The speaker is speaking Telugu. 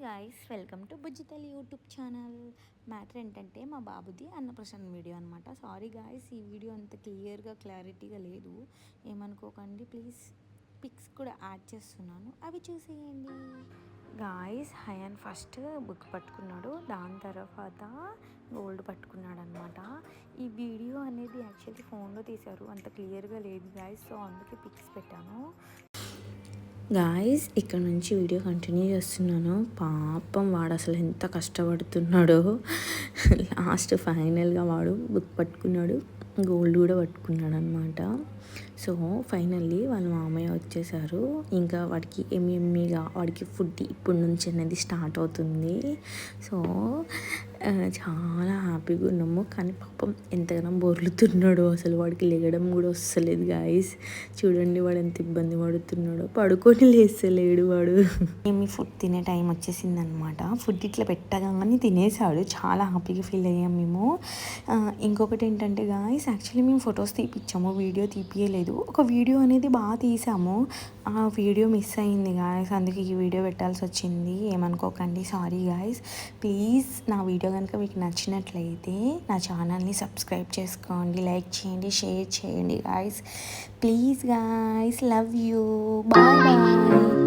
Guys welcome to Bujjithalli YouTube channel matter ఏంటంటే మా బాబుది అన్నప్రసన్న వీడియో అనమాట సారీ గాయస్ ఈ వీడియో అంత క్లియర్గా క్లారిటీగా లేదు. ఏమనుకోకండి ప్లీజ్ పిక్స్ కూడా యాడ్ చేస్తున్నాను. అవి చూసేయండి. గాయస్ హయాన్ ఫస్ట్ బుక్ పట్టుకున్నాడు. దాని తర్వాత గోల్డ్ పట్టుకున్నాడు అనమాట ఈ వీడియో అనేది యాక్చువల్లీ ఫోన్లో తీశారు. అంత క్లియర్గా లేదు గాయస్ సో అందుకే పిక్స్ పెట్టాను. గాయస్ ఇక్కడ నుంచి వీడియో కంటిన్యూ చేస్తున్నాను. పాపం వాడు అసలు ఎంత కష్టపడుతున్నాడో. లాస్ట్ ఫైనల్గా వాడు బుక్ పట్టుకున్నాడు. గోల్డ్ కూడా పట్టుకున్నాడు అనమాట సో ఫైనల్లీ వాళ్ళ మామయ్య వచ్చేసారు. ఇంకా వాడికి ఎమ్మెమ్మిగా వాడికి ఫుడ్ ఇప్పటి నుంచి అనేది స్టార్ట్ అవుతుంది. సో చాలా హ్యాపీగా ఉన్నాము. కానీ పాపం ఎంతగానో బొర్లుతున్నాడు. అసలు వాడికి లేగడం కూడా వస్తలేదు గాయస్ చూడండి వాడు ఎంత ఇబ్బంది పడుతున్నాడు. పడుకొని లేస్తలేడు వాడు. ఏమి ఫుడ్ తినే టైం వచ్చేసింది అనమాట ఫుడ్ ఇట్లా పెట్టగానే తినేసాడు. చాలా హ్యాపీగా ఫీల్ అయ్యాం మేము. ఇంకొకటి ఏంటంటే గాయస్ యాక్చువల్లీ మేము ఫొటోస్ తీపిచ్చాము. వీడియో తీపియలేదు. ఒక వీడియో అనేది బాగా తీసాము. ఆ వీడియో మిస్ అయింది గాయస్ అందుకే ఈ వీడియో పెట్టాల్సి వచ్చింది. ఏమనుకోకండి. సారీ గాయస్ ప్లీజ్ నా వీడియో కనుక మీకు నచ్చినట్లయితే నా ఛానల్ని సబ్స్క్రైబ్ చేసుకోండి. లైక్ చేయండి. షేర్ చేయండి guys please guys love you bye bye